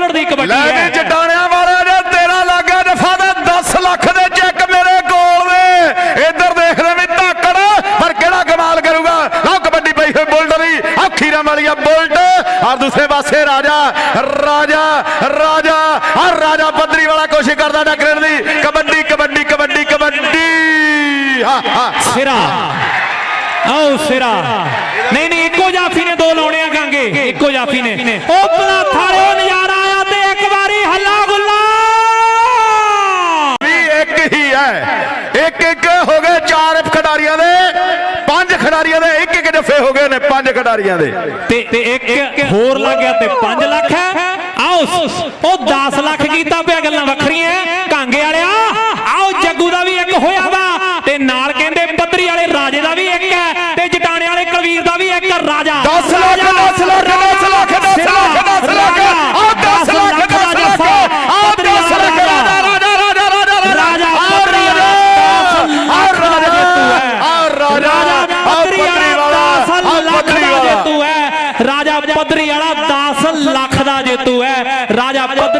ਖੁੱਲੜ ਦੀ ਕਬੱਡੀ ਲੈ ਵੀ ਹੈ ਜਟਾਣਿਆਂ ਵਾਲੇ ਨੇ ਤੇਰਾ ਲੱਗਾ ਨਫਾ ਦਾ 10 ਲੱਖ ਦੇ ਚੈੱਕ ਮੇਰੇ ਕੋਲ ਨੇ। ਇੱਧਰ ਦੇਖ ਲੈ ਵੀ ਧਾਕੜ ਪਰ ਕਿਹੜਾ ਕਮਾਲ ਕਰੂਗਾ? ਲਓ ਕਬੱਡੀ ਪਈ ਹੋਈ ਬੁਲਟ ਦੀ ਆ ਖੀਰਾਂ ਵਾਲੀਆ ਬੁਲਟ। ਔਰ ਦੂਸਰੇ ਪਾਸੇ ਰਾਜਾ ਰਾਜਾ ਰਾਜਾ ਆ ਰਾਜਾ ਪੱਧਰੀ ਵਾਲਾ ਕੋਸ਼ਿਸ਼ ਕਰਦਾ ਟੱਕਰਨ ਦੀ। ਕਬੱਡੀ ਕਬੱਡੀ ਕਬੱਡੀ ਕਬੱਡੀ। ਹਾ ਹਾ। ਸਿਰਾ। ਆਓ ਸਿਰਾ। ਨਹੀਂ ਨਹੀਂ ਇੱਕੋ ਜਾਫੀ ਨੇ ਦੋ ਲਾਉਣੇ ਆ ਗਾਂਗੇ। ਇੱਕੋ ਜਾਫੀ ਨੇ। ਉਹ ਇੱਕ ਇੱਕ ਇੱਕ ਹੋ ਗਏ ਚਾਰ ਖਿਡਾਰੀਆਂ ਦੇ, ਪੰਜ ਖਿਡਾਰੀਆਂ ਦੇ, ਇੱਕ ਇੱਕ ਜੱਫੇ ਹੋ ਗਏ ਨੇ ਪੰਜ ਖਿਡਾਰੀਆਂ ਦੇ। ਤੇ ਤੇ ਇੱਕ ਹੋਰ ਲੱਗ ਗਿਆ ਤੇ 5 ਲੱਖ ਹੈ। ਆਓ, ਉਹ 10 ਲੱਖ ਕੀਤਾ ਪਿਆ ਗੱਲਾਂ ਵੱਖਰੀਆਂ ਕਾਂਗੇ ਵਾਲਿਆ, ਆਓ, ਜੱਗੂ ਦਾ ਵੀ ਇੱਕ ਹੋਇਆ ਵਾ। ਤੇ ਨਾਲ ਕਹਿੰਦੇ ਪੱਧਰੀ ਵਾਲੇ ਰਾਜੇ ਦਾ ਵੀ ਇੱਕ ਹੈ। ਤੇ ਜਟਾਣੇ ਵਾਲੇ ਕਲਵੀਰ ਦਾ ਵੀ ਇੱਕ ਰਾਜਾ। ਰਾਜਾ ਪੱਧਰੀ ਵਾਲਾ 10 ਲੱਖ ਦਾ ਜੇਤੂ ਹੈ। ਰਾਜਾ ਪੱਧਰੀ